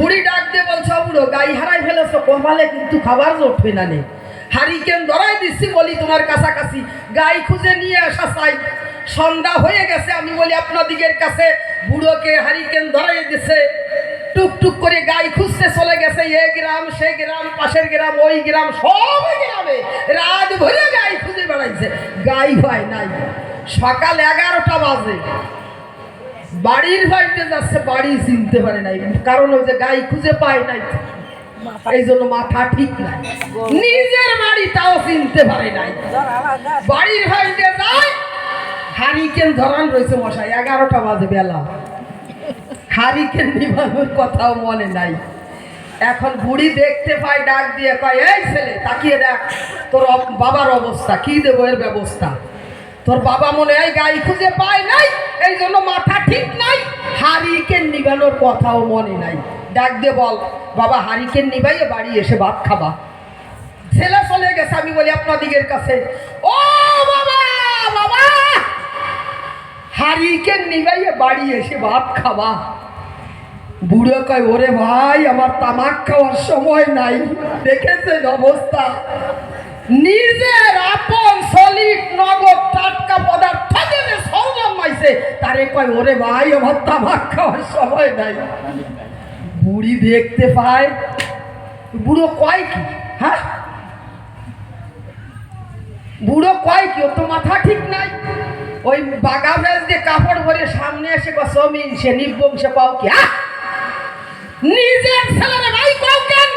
বুড়ি ডাক দিয়ে বলছে বুড়ো গাই হারাই ফেলেছো, কপালে কিন্তু খাবার জোটবে না নে। হারিকেন ধরাই দিচ্ছি বলি তোমার কাছাকাছি। গাই খুঁজে নিয়ে আসা চাই। সন্ধ্যা হয়ে গেছে, আমি বলি, আপনাদিগের কাছে বুড়োকে হারিকেন ধরাই দিছে। টুক টুক করে গাই খুঁজতে চলে গেছে, এ গ্রাম, সে গ্রাম, পাশের গ্রাম, ওই গ্রাম, সব গ্রামে। রাত ভরে গাই খুঁজে বেড়াইছে। গাই হয় নাই। সকাল এগারোটা বাজে। বাড়ির বাড়িতে যাচ্ছে বাড়ি চিনতে পারে নাই। কারণ ওই যে গাই খুঁজে পায় নাই। এই জন্য মাথা ঠিক নাই। নিজের বাড়ি তাও চিনতে পারে নাই। বাড়ির বাড়িতে যায় হারিকেন ধরান রয়েছে মশাই এগারোটা বাজে বেলা। হারিকেন নিবানোর কথাও মনে নাই। এখন বুড়ি দেখতে পায় ডাক দিয়ে কয় এই ছেলে তাকিয়ে দেখ তোর বাবার অবস্থা কি দেবো এর ব্যবস্থা? তোর বাবা মনে হয় গাই খুঁজে পায় নাই, এই জন্য মাথা ঠিক নাই। হারিকেন নিবানোর কথাও মনে নাই। ডাক দিয়ে বল, বাবা হারিকেন নিবাইয়ে বাড়ি এসে ভাত খাবা। ছেলে চলে গেছে, আমি বলি আপনাদিগের কাছে। ও বাবা বাবা! হারিকেন নিবাইয়ে বাড়ি এসে ভাত খাবা। বুড়ো কয়, ওরে ভাই, আমার তামাক খাওয়ার সময় নাই। দেখেছেন অবস্থা? নিজের আপন সলিড নগদ ওরে ভাই আমার তামাক খাওয়ার সময় নাই বুড়ি দেখতে পায়, বুড়ো কয় কি? হ্যাঁ? বুড়ো কয় কি? ওর তো মাথা ঠিক নাই। ওই বাগা বেজ দিয়ে কাপড় ভরে সামনে এসে কয়, সমিন, সে নির্বংশে পাও কি? হ্যাঁ নিজের ছেলের ভাই কেন?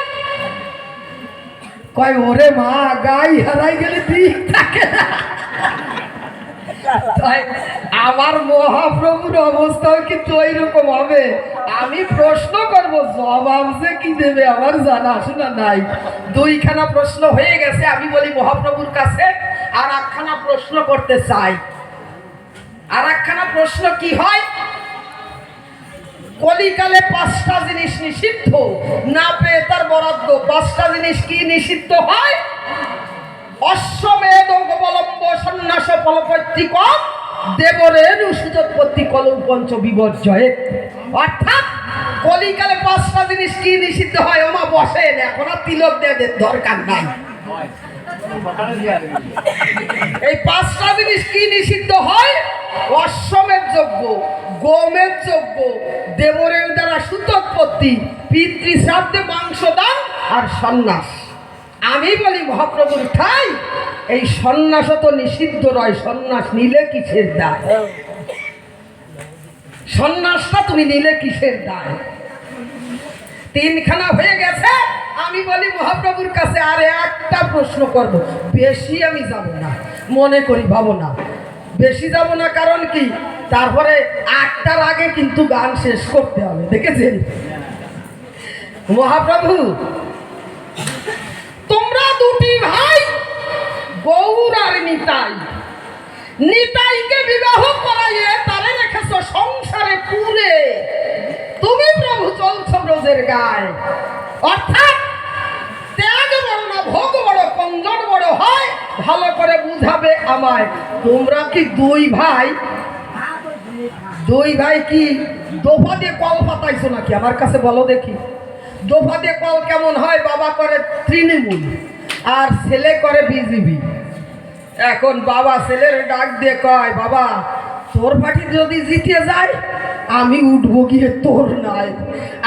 কয়, ওরে মা, গাই হারাই গেলে ঠিক থাকে না। আমার মহাপ্রভুর অবস্থাও কিন্তু ওইরকম হবে। আমি প্রশ্ন করব, জবাব যে কি দেবে আমার জানা শোনা নাই? দুইখানা প্রশ্ন হয়ে গেছে, আমি বলি মহাপ্রভুর কাছে, আর একখানা প্রশ্ন করতে চাই। আর একখানা প্রশ্ন কি হয়? কলিকালে পাঁচটা জিনিস নিষিদ্ধ, না পেয়ে তার বরাদ্দ। পাঁচটা জিনিস কি নিষিদ্ধ হয়? অশ্বমেধ সন্ন্যাস ফলপত্রিক দেবরেণু সুযোগপত্তি কলম পঞ্চ অর্থাৎ কলিকালে পাঁচটা জিনিস কি নিষিদ্ধ হয়? ওমা বসেন এখন আর তিলক দেওয়ার দরকার নাই। এই পাঁচটা জিনিস কি নিষিদ্ধ হয়? অশ্বমের যোগ্য গোমের যোগ্য দেবরের দ্বারা সুতোৎপত্তি পিতৃ শ্রাদ্ধে মাংস দান আর সন্ন্যাস। আমি বলি মহাপ্রভুর ঠাই এই সন্ন্যাস তো নিষিদ্ধ নয়, সন্ন্যাস নিলে কিসের দায়? সন্ন্যাসটা তুমি নিলে কিসের দায়? তিনখানা হয়ে গেছে, আমি বলি মহাপ্রভুর কাছে আর একটা প্রশ্ন করব, বেশি আমি যাব না, মনে করি ভাবো না। বেশি যাব না কারণ কি? তারপরে আটটার আগে কিন্তু গান শেষ করতে হবে, দেখেছেন? মহাপ্রভু, তোমরা দুটি ভাই গৌর আর নিতাই। নিতাইকে বিবাহ করাইয়ে তারে রেখেছ সংসারে পুরে। তুমি প্রভু চলছ ব্রজের গায়ে। অর্থাৎ ত্যাগ বড় না, ভোগ বড় কঞ্জন বড় হয়, ভালো করে বুঝাবে আমায়। তোমরা কি দুই ভাই? দুই ভাই কি দোফা দিয়ে কল পাতাইছো নাকি? আমার কাছে বলো দেখি। দোফা দিয়ে কল কেমন হয়? বাবা করে তৃণমূল। আর ছেলে করে বিজিবি এখন বাবা ছেলের ডাক দিয়ে কয়, বাবা, তোর পার্টি যদি জিতে যায়, আমি উঠবো গিয়ে তোর নাই।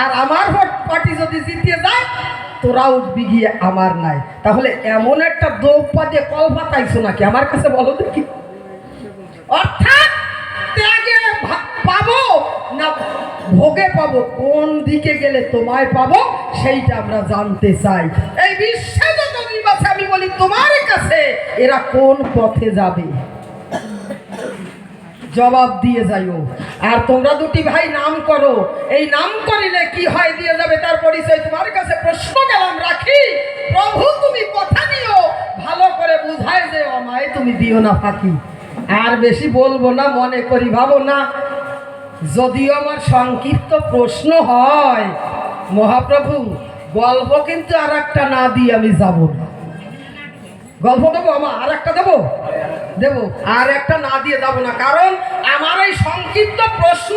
আর আমার পার্টি যদি জিতে যায় তোরা উঠবি গিয়ে আমার নাই। তাহলে এমন একটা দৌপা দিয়ে কল পাতাইছো নাকি? আমার কাছে বলো দেখি। অর্থাৎ ত্যাগে পাবো না ভোগে পাবো? কোন দিকে গেলে তোমায় পাবো, সেইটা আমরা জানতে চাই। এই বিশ্বে তোমার কাছে এরা কোন পথে যাবে? জবাব দিয়ে যাইও। আর তোমরা দুটি ভাই নাম করো। এই নাম করিলে কি হয় দিয়ে যাবে? তার পরিচয় তোমার কাছে প্রশ্ন গেলাম, রাখি। প্রভু, তুমি কথা দিও। ভালো করে বুঝায় যে আমায়, তুমি দিও না ফাঁকি। আর বেশি বলব না, মনে করি ভাবো না। যদিও আমার সংক্ষিপ্ত প্রশ্ন হয়, মহাপ্রভু গল্প কিন্তু আর একটা না দিয়ে আমি যাব না। গল্প দেবো আমার আর একটা দেবো? দেবো। আর একটা না দিয়ে যাব না। কারণ আমার এই সংক্ষিপ্ত প্রশ্ন